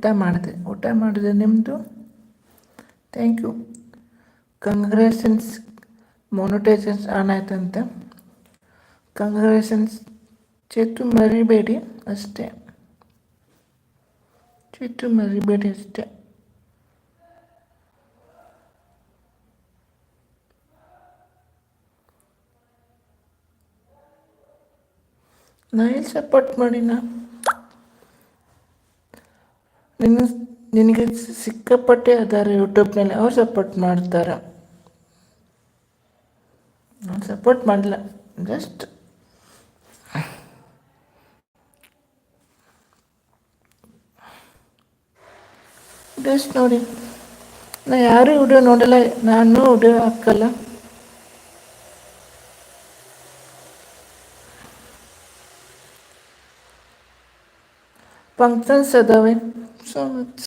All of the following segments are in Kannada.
ಊಟ ಮಾಡಿದೆ. ಊಟ ಮಾಡಿದೆ ನಿಮ್ಮದು thank you congratulations monetisations on ಆಯ್ತಂತೆ ಕಂಗ್ರ್ಯಾಷನ್ಸ್ ಚೇತು ಮರಿಬೇಡಿ ಅಷ್ಟೇ. ಚೇತು ಮರಿಬೇಡಿ ಅಷ್ಟೇ. ನಾ ಎಲ್ಲಿ ಸಪೋರ್ಟ್ ಮಾಡಿನ? ನಿನ್ನ ನಿನಗೆ ಸಿಕ್ಕಾಪಟ್ಟೆ ಅದಾರೆ ಯೂಟ್ಯೂಬ್ನಲ್ಲಿ ಅವ್ರು ಸಪೋರ್ಟ್ ಮಾಡ್ತಾರೆ. ನಾನು ಸಪೋರ್ಟ್ ಮಾಡಲ್ಲ ಜಸ್ಟ್ ಜಸ್ಟ್ ನೋಡಿ. ನಾ ಯಾರೂ ವಿಡಿಯೋ ನೋಡಲ್ಲ, ನಾನು ವಿಡಿಯೋ ಹಾಕಲ್ಲ. ಫಂಕ್ಷನ್ಸ್ ಅದಾವೆ. ಸೊ ಮಚ್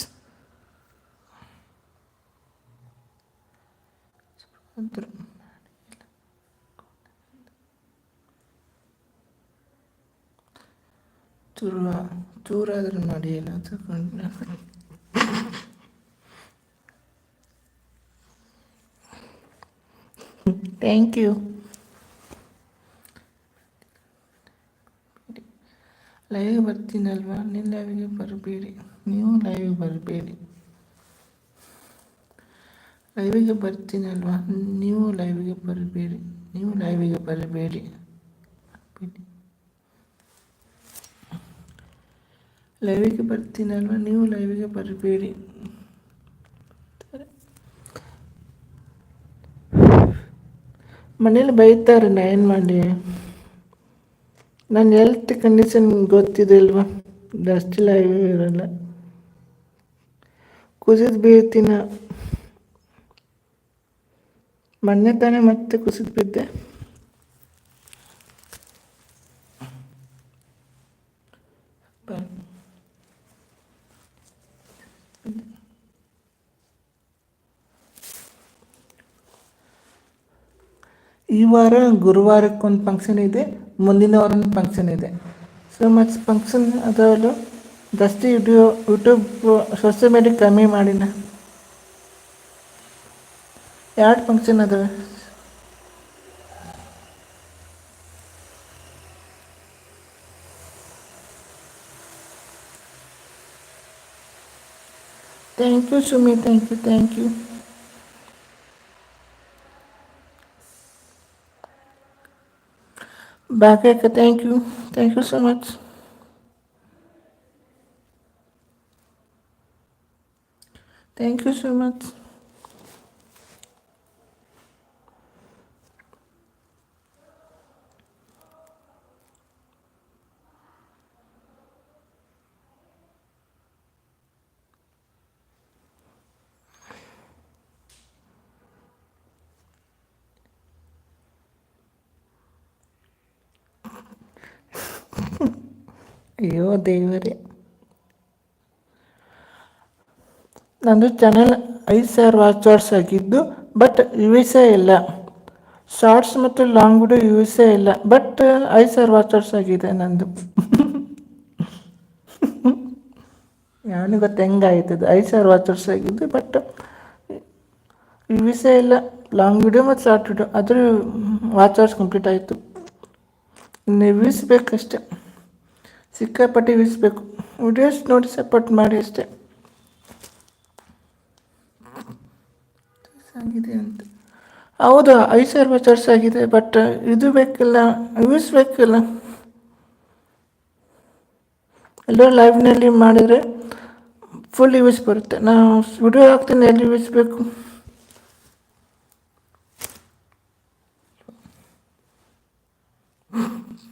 ಚೂರು ಚೂರಾದರೂ ನಡೆಯಲ್ಲ ತಗೊಂಡು ಥ್ಯಾಂಕ್ ಯು ಲೈವ್ ಬರ್ತೀನಲ್ವಾ ನಿನ್ನ ಲೈವಿಗೆ ಬರಬೇಡಿ ನೀವು ಲೈವಿಗೆ ಬರಬೇಡಿ. ಲೈವಿಗೆ ಬರ್ತೀನಲ್ವಾ? ನೀವು ಲೈವಿಗೆ ಬರಬೇಡಿ. ನೀವು ಲೈವಿಗೆ ಬರಬೇಡಿ. ಲೈವಿಗೆ ಬರ್ತೀನಲ್ವ? ನೀವು ಲೈವಿಗೆ ಬರಬೇಡಿ. ಮನೇಲಿ ಬೈತಾರೆ, ನಾ ಏನು ಮಾಡಿ? ನನ್ನ ಹೆಲ್ತ್ ಕಂಡೀಷನ್ ಗೊತ್ತಿದೆ ಅಲ್ವಾ? ಜಾಸ್ತಿ ಲೈವ್ ಇರಲ್ಲ. ಕುಸಿದು ಬೀಳ್ತೀನ? ಮೊನ್ನೆ ತಾನೇ ಮತ್ತೆ ಕುಸಿದು ಬಿದ್ದೆ. ಈ ವಾರ ಗುರುವಾರಕ್ಕೊಂದು ಫಂಕ್ಷನ್ ಇದೆ, ಮುಂದಿನ ವಾರ ಒಂದು ಫಂಕ್ಷನ್ ಇದೆ. ಸೊ ಮತ್ತೆ ಫಂಕ್ಷನ್ ಅದಾವಲ್ಲ? ಜಾಸ್ತಿ ವಿಡಿಯೋ ಯೂಟ್ಯೂಬ್ ಸೋಷಿಯಲ್ ಮೀಡಿಯಾ ಕಮ್ಮಿ ಮಾಡಿನ. ಎರಡು ಫಂಕ್ಷನ್ ಅದಾವೆ thank you Sumi thank you thank you Bakaka, thank you. Thank you so much. Thank you so much. ಅಯ್ಯೋ ದೇವರೇ ನಂದು ಚಾನಲ್ ಐದು ಸಾವಿರ ವಾಚರ್ಸ್ ಆಗಿದ್ದು ಬಟ್ ಯೂಸೇ ಇಲ್ಲ. ಶಾರ್ಟ್ಸ್ ಮತ್ತು ಲಾಂಗ್ ವಿಡಿಯೋ ಯೂಸೇ ಇಲ್ಲ ಬಟ್ ಐದು ಸಾವಿರ ವಾಚರ್ಸ್ ಆಗಿದೆ ನಂದು. ಯಾವನಿಗೆ ಗೊತ್ತು, ಹೆಂಗಾಯ್ತದೆ? ಐದು ಸಾವಿರ ವಾಚರ್ಸ್ ಆಗಿದ್ದು ಬಟ್ ಯೂಸೇ ಇಲ್ಲ ಲಾಂಗ್ ವಿಡಿಯೋ ಮತ್ತು ಶಾರ್ಟ್ ವಿಡಿಯೋ ಅದ್ರ ವಾಚರ್ಸ್ ಕಂಪ್ಲೀಟ್ ಆಯಿತು. ಇನ್ನು ಸಿಕ್ಕಾಪಟ್ಟೆ ವಿಸ್ಬೇಕು ವಿಡಿಯೋಸ್ ನೋಡಿ ಸಪೋರ್ಟ್ ಮಾಡಿ ಅಷ್ಟೇ. ಆಗಿದೆ ಅಂತ. ಹೌದು ಐ ಸಾವಿರ ವಾಚರ್ಸ್ ಆಗಿದೆ ಬಟ್ ಇದು ಬೇಕಿಲ್ಲ ಯೂಸ್ ಬೇಕಿಲ್ಲ. ಎಲ್ಲೋ ಲೈವ್ನಲ್ಲಿ ಮಾಡಿದರೆ ಫುಲ್ ಯೂಸ್ ಬರುತ್ತೆ. ನಾವು ವಿಡಿಯೋ ಹಾಕ್ತೀನಿ ಎಲ್ಲಿ ಯೂಸ್ ಬೇಕು?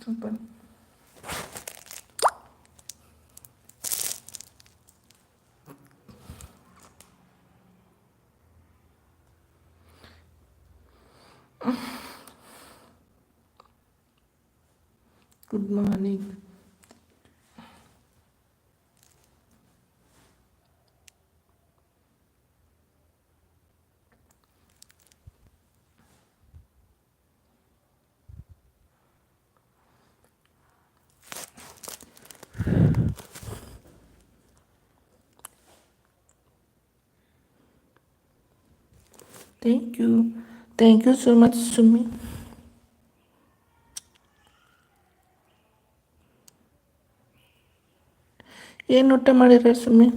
Super. Good morning. Thank you. Thank you so much Summi ಏನು ಊಟ ಮಾಡಿರ ಸುಮ್ಮಿ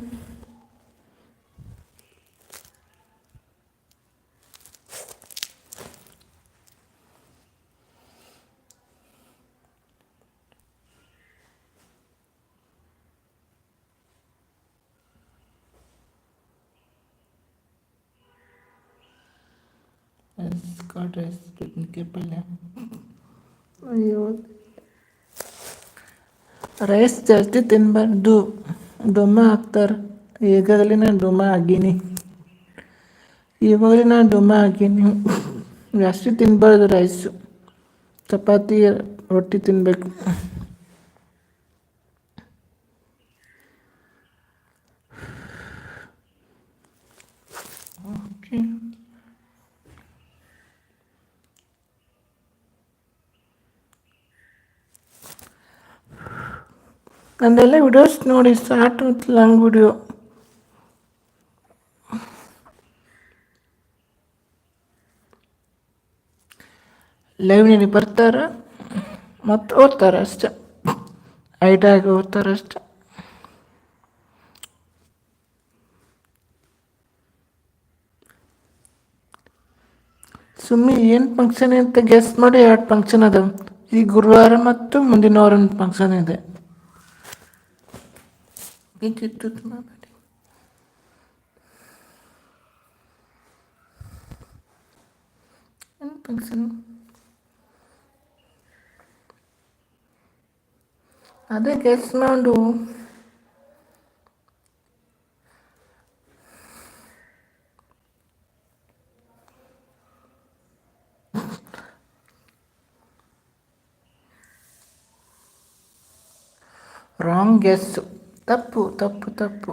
ರೈಸ್ ಜಾಸ್ತಿ ತಿನ್ನಬಾರ್ದು ಡೊಮ್ಮ ಹಾಕ್ತಾರೆ. ಈಗಾಗಲೇ ನಾನು ಡೊಮ್ಮ ಆಗೀನಿ ಇವಾಗಲೇ ನಾನು ಡೊಮ್ಮ ಆಗೀನಿ ಜಾಸ್ತಿ ತಿನ್ಬಾರ್ದು ರೈಸು. ಚಪಾತಿ, ರೊಟ್ಟಿ ತಿನ್ನಬೇಕು ನಂದೆಲ್ಲ ವಿಡಿಯೋಸ್ ನೋಡಿ ಶಾರ್ಟ್ ಮತ್ತು ಲಾಂಗ್ ವಿಡಿಯೋ ಲೈವ್ನಲ್ಲಿ ಬರ್ತಾರೆ? ಮತ್ತು ಓದ್ತಾರೆ ಅಷ್ಟೆ? ಐಟಾಗಿ ಓದ್ತಾರೆ ಅಷ್ಟೆ? ಸುಮ್ಮನೆ ಏನು ಫಂಕ್ಷನ್ ಅಂತ ಗೆಸ್ ಮಾಡಿ ಎರಡು ಫಂಕ್ಷನ್ ಅದಾವೆ ಈ ಗುರುವಾರ ಮತ್ತು ಮುಂದಿನ ವಾರ ಒಂದು ಫಂಕ್ಷನ್ ಇದೆ. ವಿದ್ಯುತ್ ಮಾಡಬೇಡಿ ಏನು ಫಂಕ್ಷನ್ ಅದೇ ಗೆಸ್ ಮಾಡು ರಾಂಗ್ ಗೆಸ್ಸು ತಪ್ಪು ತಪ್ಪು ತಪ್ಪು.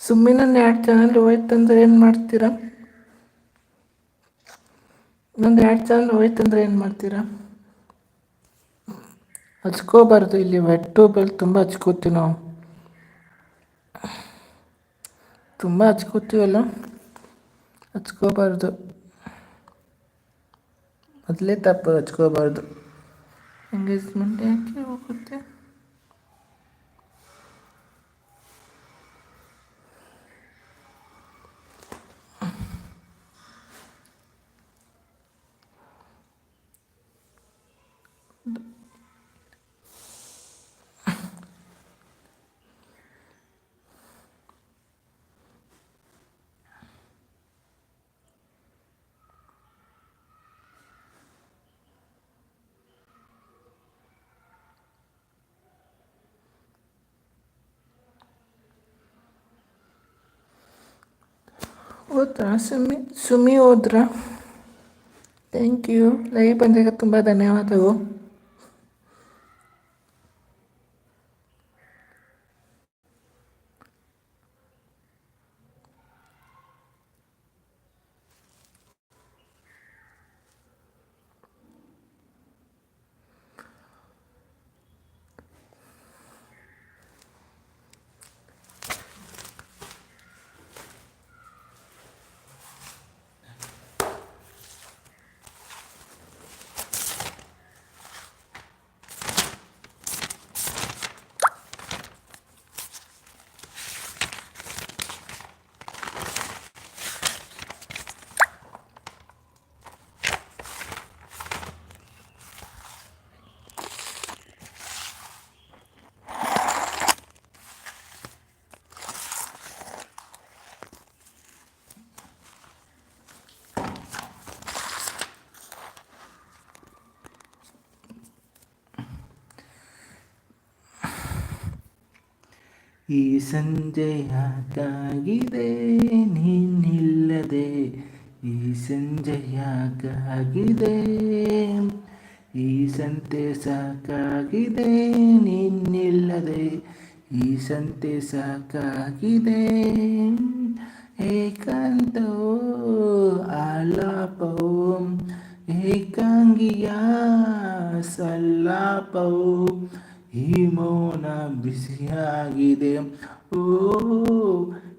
ಸುಮ್ಮನೆ ಎರಡು ಚಾನಲ್ ಹೋಯ್ತಂದ್ರೆ ಏನು ಮಾಡ್ತೀರಾ? ಇನ್ನೊಂದು ಎರಡು ಚಾನಲ್ ಹೋಯ್ತಂದ್ರೆ ಏನು ಮಾಡ್ತೀರಾ? ಹಚ್ಕೋಬಾರ್ದು ಇಲ್ಲಿ ವೆಟ್ ಟ್ಯೂಬಲ್ಲಿ ತುಂಬ ಹಚ್ಕೋತೀವಿ ನಾವು. ತುಂಬ ಹಚ್ಕೋತೀವಲ್ಲ? ಹಚ್ಕೋಬಾರ್ದು. ಮೊದಲೇ ತಪ್ಪು ಹಚ್ಕೋಬಾರ್ದು. ಎಂಗೇಜ್ಮೆಂಟ್ ಯಾಕೆ ಹೋಗುತ್ತೆ? ಹೋದ್ರಾ ಸುಮಿ ಸುಮಿ ಹೋದ್ರಾ ಥ್ಯಾಂಕ್ ಯು ಲೈವ್ ಬಂದಾಗ ತುಂಬ ಧನ್ಯವಾದಗಳು ಈ ಸಂಜೆ ಯಾಕಾಗಿದೆ ನೀನಿಲ್ಲದೆ. ಈ ಸಂಜೆ ಯಾಕಾಗಿದೆ ಈ ಸಂತೆ ಸಾಕಾಗಿದೆ, ನೀನಿಲ್ಲದೆ. ಈ ಸಂತೆ ಸಾಕಾಗಿದೆ, ಏಕಾಂತವೋ ಆಲಾಪವೋ, ಏಕಾಂಗಿಯ ಸಲ್ಲಾಪವು. ಈ ಮೌನ ಬಿಸಿಯಾಗಿದೆ. ಓ,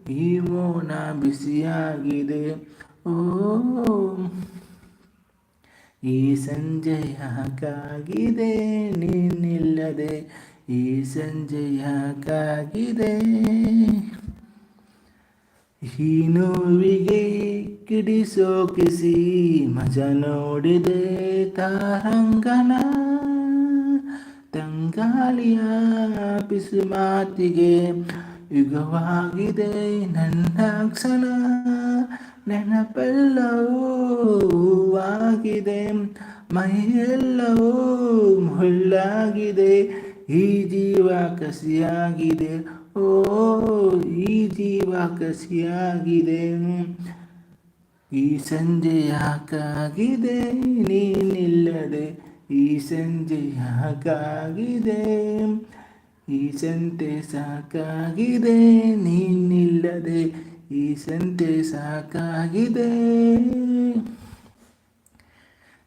ಈ ಮೌನ ಬಿಸಿಯಾಗಿದೆ. ಓ, ಈ ಸಂಜೆ ಯಾಕಾಗಿದೆ ನೀನಿಲ್ಲದೆ ಈ ಸಂಜೆ ಯಾಕಾಗಿದೆ ಈ ನೋವಿಗೆ ಕಿಡಿ ಕಿಸಿ ಮಜ ನೋಡಿದೆ ತಾರಂಗನ. ತಂಗಾಳಿಯ ಬಿಸಿ ಮಾತಿಗೆ ಯುಗವಾಗಿದೆ ನನ್ನ ಕ್ಷಣ. ನೆನಪೆಲ್ಲವೂ ಆಗಿದೆ, ಮೈಯೆಲ್ಲವೂ ಮುಳ್ಳಾಗಿದೆ, ಈ ಜೀವ ಕಸಿಯಾಗಿದೆ, ಓ ಈ ಜೀವ ಕಸಿಯಾಗಿದೆ. ಈ ಸಂಜೆ ಯಾಕಾಗಿದೆ, ನೀನಿಲ್ಲದೆ ಈ ಸಂಜೆ ಯಾಕಾಗಿದೆ ಈ ಸಂತೆ ಸಾಕಾಗಿದೆ. ನೀನಿಲ್ಲದೆ ಈ ಸಂತೆ ಸಾಕಾಗಿದೆ.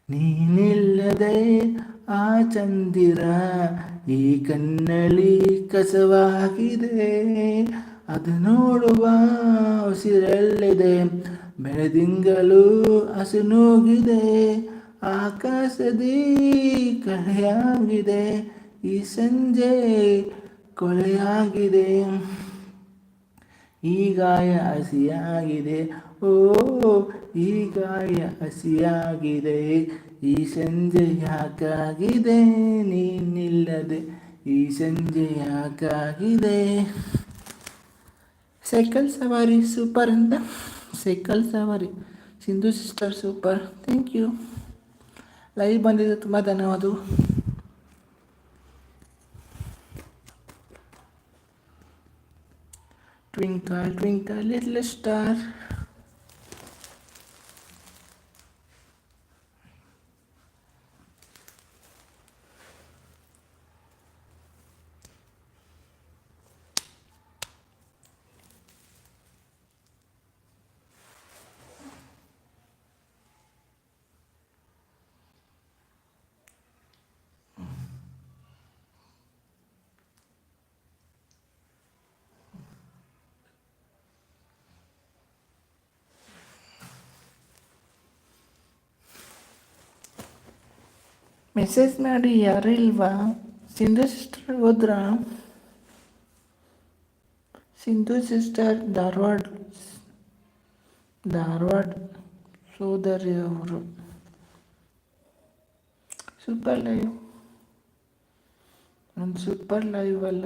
ನೀನಿಲ್ಲದೆ ಆ ಚಂದಿರ ಈ ಕನ್ನಳಿ ಕಸವಾಗಿದೆ. ಅದು ನೋಡುವ ಉಸಿರಲ್ಲಿದೆ. ಬೆಳದಿಂಗಲು ಹಸುನೂಗಿದೆ ಆಕಾಶದಿ ಕಳೆಯಾಗಿದೆ ಈ ಸಂಜೆ ಕೊಳೆಯಾಗಿದೆ ಈ ಗಾಯ ಹಸಿಯಾಗಿದೆ, ಓ, ಈ ಗಾಯ ಹಸಿಯಾಗಿದೆ. ಈ ಸಂಜೆ ಯಾಕಾಗಿದೆ, ನೀನಿಲ್ಲದೆ? ಈ ಸಂಜೆ ಯಾಕಾಗಿದೆ? ಸೈಕಲ್ ಸವಾರಿ ಸೂಪರ್ ಅಂತ, ಸೈಕಲ್ ಸವಾರಿ. Sindhu sister super. Thank you. Live ಬಂದಿದ್ದು ತುಂಬ ಧನ್ಯವಾದಗಳು twinkle twinkle little star. Message ಮಾಡಿ, ಯಾರೂ ಇಲ್ವಾ? ಸಿಂಧು ಸಿಸ್ಟರ್ ಹೋದ್ರಾ? ಸಿಂಧು ಸಿಸ್ಟರ್ ಧಾರವಾಡ ಧಾರವಾಡ ಸೋದರಿ ಅವರು. ಸೂಪರ್ ಲೈವ್ ಒಂದು ಸೂಪರ್ ಲೈವ್ ಅಲ್ಲ.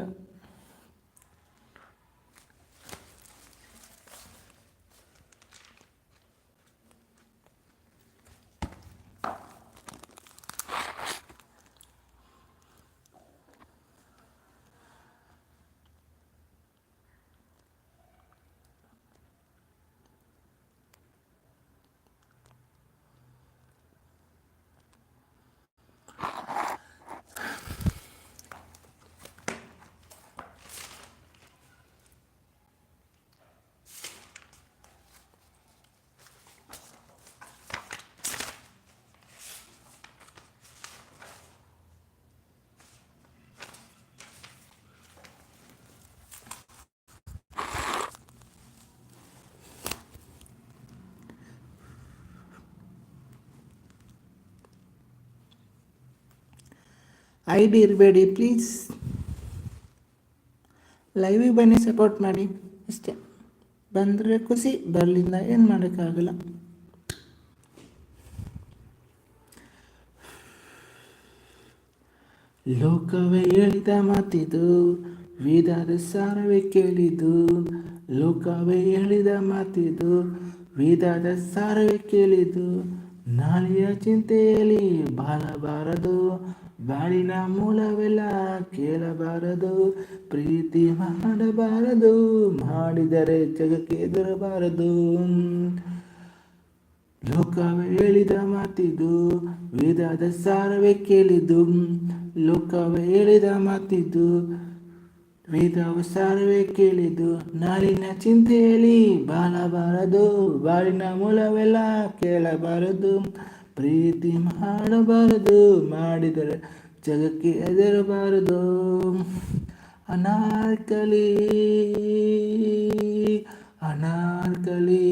ಐ ಡಿ ಇರಬೇಡಿ ಪ್ಲೀಸ್ ಲೈವಿಗೆ ಬನ್ನಿ ಸಪೋರ್ಟ್ ಮಾಡಿ. ಅಷ್ಟೇ. ಬಂದರೆ ಖುಷಿ ಬರಲಿಲ್ಲ ಏನು ಮಾಡೋಕ್ಕಾಗಲ್ಲ. ಲೋಕವೇ ಹೇಳಿದ ಮಾತಿದು ವೇದಾದ ಸಾರವೇ ಕೇಳಿದು. ಲೋಕವೇ ಹೇಳಿದ ಮಾತಿದು ವೇದಾದ ಸಾರವೇ ಕೇಳಿದು. ನಾಳೆಯ ಚಿಂತೆಯಲ್ಲಿ ಬಾಳಬಾರದು. ಬಾಳಿನ ಮೂಲವೆಲ್ಲ ಕೇಳಬಾರದು, ಪ್ರೀತಿ ಮಾಡಬಾರದು, ಮಾಡಿದರೆ ಜಗಕ್ಕೆ ಎದುರಬಾರದು. ಲೋಕವೇ ಹೇಳಿದ ಮಾತಿದು, ವೇದದ ಸಾರವೇ ಕೇಳಿದ್ದು ಲೋಕವೇ ಹೇಳಿದ ಮಾತಿದ್ದು ವೇದವ ಸಾರವೇ ಕೇಳಿದ್ದು ನಾಳಿನ ಚಿಂತೆಯಲ್ಲಿ ಬಾಳಬಾರದು, ಬಾಳಿನ ಮೂಲವೆಲ್ಲ ಕೇಳಬಾರದು. ಪ್ರೀತಿ ಮಾಡಬಾರದು, ಮಾಡಿದರೆ ಜಗಕ್ಕೆ ಎದುರಬಾರದು ಅನಾರ್ಕಲಿ ಅನಾರ್ಕಲಿ.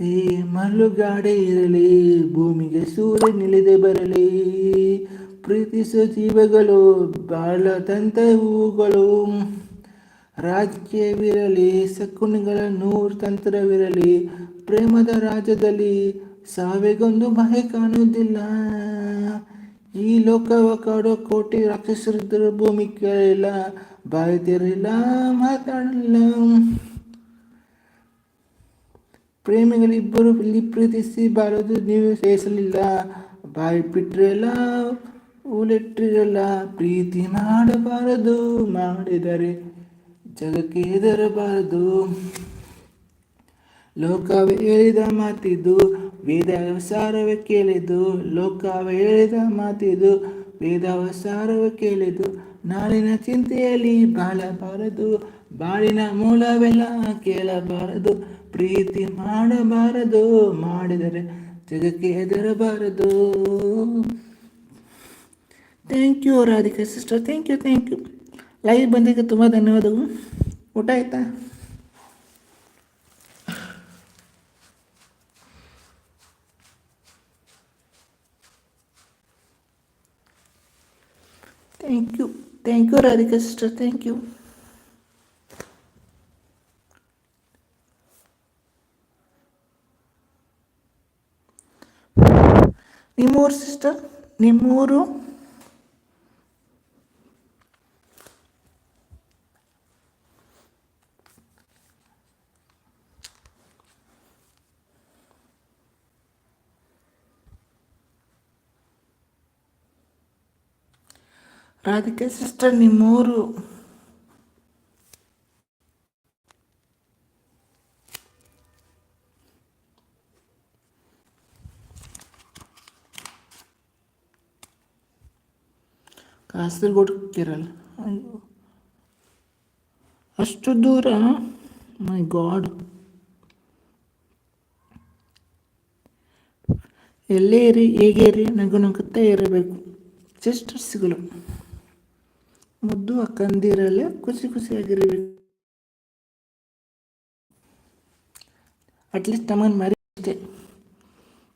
ಈ ಮಲ್ಲುಗಾಡೆ ಇರಲಿ, ಭೂಮಿಗೆ ಸೂರ್ಯ ನಿಲಿದೆ ಬರಲಿ. ಪ್ರೀತಿಸುವ ಜೀವಗಳು ಬಾಳದಂತ ಹೂಗಳು. ರಾಜಕೀಯವಿರಲಿ ಸಕುನಿಗಳ ನೂರು ತಂತ್ರವಿರಲಿ, ಪ್ರೇಮದ ರಾಜ್ಯದಲ್ಲಿ ಸಾವಿಗೊಂದು ಭಯ ಕಾಣುವುದಿಲ್ಲ. ಈ ಲೋಕವ ಕಾಡೋ ಕೋಟಿ ರಾಕ್ಷಸರಿದ್ದರು ಭೂಮಿ ಕೇಳಿಲ್ಲ ಬಾಯಿ ತೆರಲಿಲ್ಲ ಮಾತಾಡಲಿಲ್ಲ. ಪ್ರೇಮಿಗಳಿಬ್ಬರು ಇಲ್ಲಿ ಪ್ರೀತಿಸಿ ಬಾಳೋದು ನೀವು ಸೇರಿಸಲಿಲ್ಲ. ಬಾಯಿ ಬಿಟ್ಟಿರಲ್ಲ ಉಲಿಟ್ಟಿರಲ್ಲ, ಪ್ರೀತಿ ಮಾಡಬಾರದು, ಮಾಡಿದರೆ ಜಗಕ್ಕೆ ಹೆದರಬಾರದು. ಲೋಕವೇ ಹೇಳಿದ ಮಾತಿದು ವೇದ ಸಾರವೇ ಕೇಳಿದು, ಲೋಕವೇ ಹೇಳಿದ ಮಾತಿದು ವೇದ ಸಾರವೇ ಕೇಳಿದು, ನಾಳಿನ ಚಿಂತೆಯಲ್ಲಿ ಬಾಳಬಾರದು, ಬಾಳಿನ ಮೂಲವೆಲ್ಲ ಕೇಳಬಾರದು, ಪ್ರೀತಿ ಮಾಡಬಾರದು, ಮಾಡಿದರೆ ಜಗಕ್ಕೆ ಹೆದರಬಾರದು. Thank you Radhika sister thank you thank you live ಬಂದಿದ್ದಕ್ಕೆ ತುಂಬ ಧನ್ಯವಾದಗಳು. ಊಟ ಆಯ್ತಾ? Thank you thank you Radhika sister thank you ನಿಮ್ಮೂರು ಸಿಸ್ಟರ್ ನಿಮ್ಮೂರು? ರಾಧಿಕಾ ಸಿಸ್ಟರ್ ನಿಮ್ಮೂರು. ಕಾಸರಗೋಡು ಕೇರಳ ಅಷ್ಟು ದೂರ? ಮೈ ಗಾಡ್ ಎಲ್ಲೇ ಇರಿ ಹೇಗೆ ಇರಿ ನಗು ನಗುತ್ತಾ ಇರಬೇಕು ಸಿಸ್ಟರ್ಸ್ಗಳು ಮುದ್ದು ಅಕ್ಕಂದಿರಲ್ಲ ಖುಷಿ ಖುಷಿಯಾಗಿರಬೇಕು ಅಟ್ಲೀಸ್ಟ್ ನಮ್ಮನ್ನು ಮರಿ ಅಷ್ಟೇ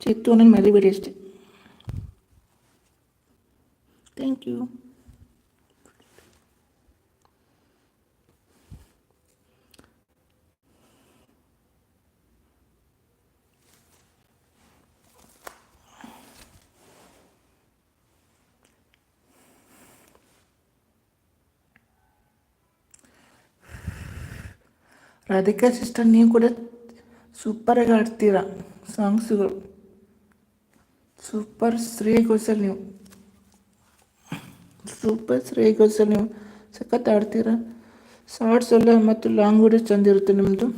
ಚಿತ್ತು ನನ್ನ ಮರಿಬೇಡಿ ಅಷ್ಟೇ. ಥ್ಯಾಂಕ್ ಯು ರಾಧಿಕಾ ಸಿಸ್ಟರ್ ನೀವು ಕೂಡ ಸೂಪರಾಗಿ ಆಡ್ತೀರಾ ಸಾಂಗ್ಸ್ಗಳು ಸೂಪರ್ ಶ್ರೇಯ ಘೋಷಲ್ ನೀವು. ಸೂಪರ್ ಶ್ರೇಯ ಘೋಷಲ್ ನೀವು. ಸಖತ್ ಆಡ್ತೀರ? ಶಾರ್ಟ್ಸ್ ಎಲ್ಲ ಮತ್ತು ಲಾಂಗ್ ವಿಡಿಯೋ ಚೆಂದ ಇರುತ್ತೆ ನಿಮ್ಮದು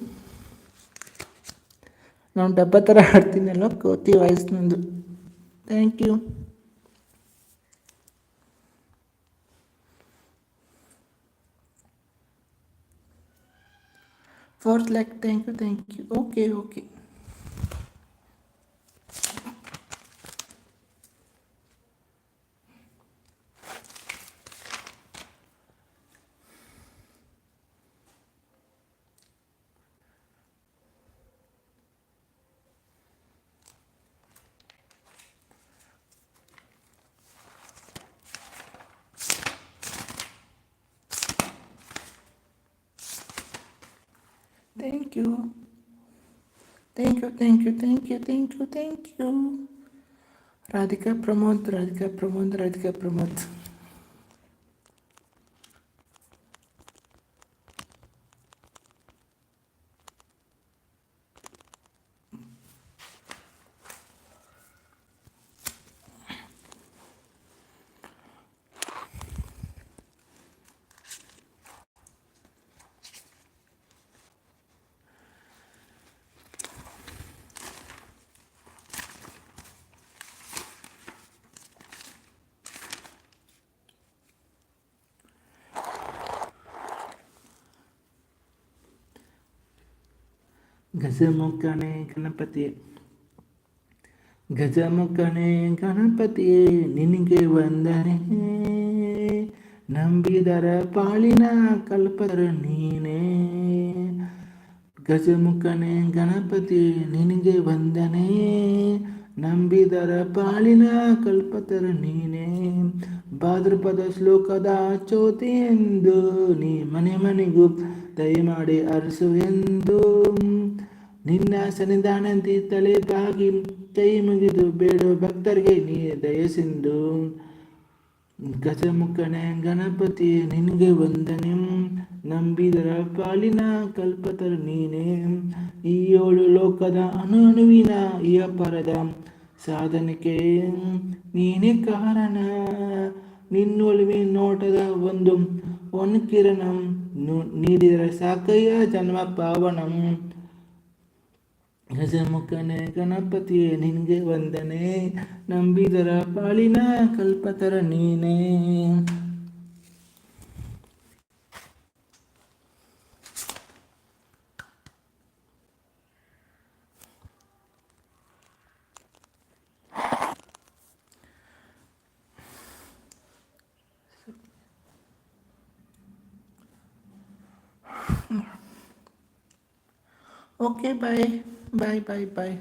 ನಾನು ಡಬ್ಬ ಥರ ಆಡ್ತೀನಲ್ಲ, ಕೋತಿ ವಾಯ್ಸ್ ನಂದು thank you fourth lakh thank you thank you okay okay thank you, thank you, thank you, thank you, thank you. Radhika Pramod, Radhika Pramod, Radhika Pramod. ಗಜಮುಖನೇ ಗಣಪತಿ ಗಜಮುಖನೇ ಗಣಪತಿಯೇ ನಿನಗೆ ವಂದನೆ ನಂಬಿದರ ಪಾಳಿನ ಕಲ್ಪರ ನೀನೇ ಗಜಮುಖನೇ ಗಣಪತಿ ನಿನಗೆ ವಂದನೆ ನಂಬಿದರ ಪಾಳಿನ ಕಲ್ಪತರ ನೀನೇ ಭಾದ್ರಪದ ಶ್ಲೋಕದ ಚೋತಿ ಎಂದು ನೀ ಮನೆ ಮನೆಗೂ ದಯಮಾಡಿ ಅರಸು ಎಂದು ನಿನ್ನ ಸನ್ನಿಧಾನದಿ ತಲೆ ಬಾಗಿ ಕೈ ಮುಗಿದು ಬೇಡೋ ಭಕ್ತರಿಗೆ ನೀ ದಯಸಿಂದು. ಗಜಮುಖನೆ ಗಣಪತಿ, ನಿನಗೆ ವಂದನೆ. ನಂಬಿದರ ಪಾಲಿನ ಕಲ್ಪತರ ನೀನೇ. ಈ ಏಳು ಲೋಕದ ಅಣು ಅಣುವಿನ ಈ ಅಪರದ ಸಾಧನಕ್ಕೆ ನೀನೇ ಕಾರಣ. ನಿನ್ನೊಲುವೆ ನೋಟದ ಒಂದು ಒನ್ ಕಿರಣ ನೀಡಿದರೆ ಸಾಕಯ್ಯ ಜನ್ಮ ಪಾವನಂ. ಗಜಮುಖನೆ ಗಣಪತಿಯೇ ನಿನಗೆ ವಂದನೆ ನಂಬಿದರ ಪಾಲಿನ ಕಲ್ಪತರ ನೀನೇ ಓಕೆ ಬಾಯ್ ಬಾಯ್ ಬಾಯ್ ಬಾಯ್